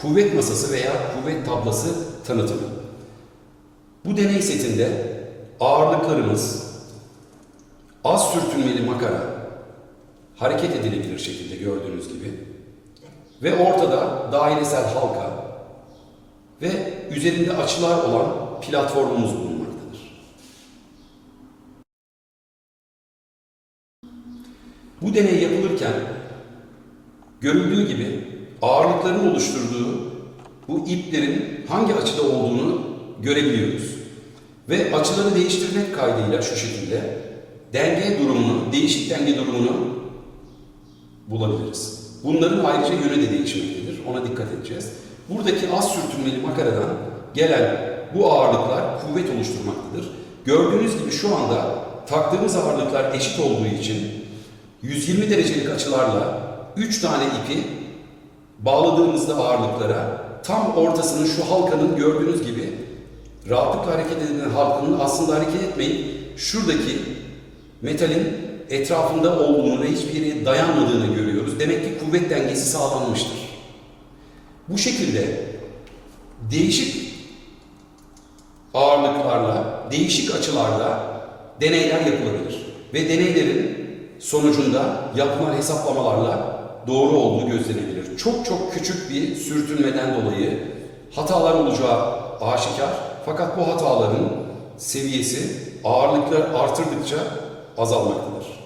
kuvvet masası veya kuvvet tablası tanıtımı. Bu deney setinde ağırlıklarımız az sürtünmeli makara hareket edilebilir şekilde gördüğünüz gibi ve ortada dairesel halka ve üzerinde açılar olan platformumuz bulunmaktadır. Bu deney yapılırken görüldüğü gibi ağırlıkların oluşturduğu bu iplerin hangi açıda olduğunu görebiliyoruz. Ve açıları değiştirmek kaydıyla şu şekilde denge durumunu, değişik denge durumunu bulabiliriz. Bunların ayrıca yönü de değişmektedir. Ona dikkat edeceğiz. Buradaki az sürtünmeli makaradan gelen bu ağırlıklar kuvvet oluşturmaktadır. Gördüğünüz gibi şu anda taktığımız ağırlıklar eşit olduğu için 120 derecelik açılarla 3 tane ipi bağladığımızda ağırlıklara tam ortasının şu halkanın gördüğünüz gibi rahatlıkla hareket eden halkanın aslında hareket etmeyip şuradaki metalin etrafında olduğunu ve hiçbir yere dayanmadığını görüyoruz. Demek ki kuvvet dengesi sağlanmıştır. Bu şekilde değişik ağırlıklarla, değişik açılarla deneyler yapılabilir. Ve deneylerin sonucunda yapılan hesaplamalarla doğru olduğu gözlenebilir. Çok çok küçük bir sürtünmeden dolayı hatalar olacağı aşikar. Fakat bu hataların seviyesi ağırlıklar artırdıkça azalmaktadır.